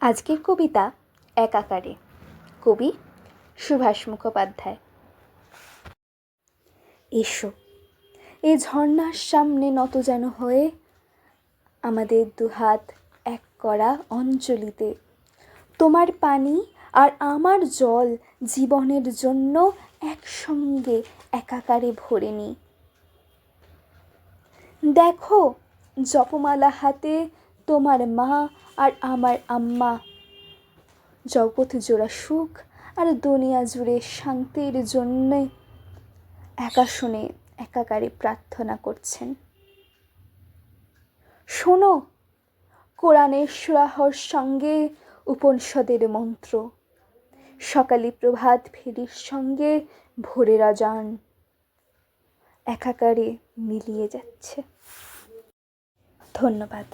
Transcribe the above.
আজকের কবিতা একাকারে। কবি সুভাষ মুখোপাধ্যায়। এসো এই ঝর্ণার সামনে নত যেন হয়ে আমাদের দুহাত এক করা অঞ্জলিতে। তোমার পানি আর আমার জল জীবনের জন্য একসঙ্গে একাকারে ভরে নিই দেখো, জপমালা হাতে তোমার মা আর আমার আম্মা। জগৎ জোড়া সুখ আর দুনিয়া জুড়ে শান্তির জন্যে একা শুনে একাকারে প্রার্থনা করছেন। শোনো, কোরআনের সুরাহর সঙ্গে উপনিষদের মন্ত্র। সকালে প্রভাত ফেরির সঙ্গে ভোরের অজান একাকারে মিলিয়ে যাচ্ছে। ধন্যবাদ।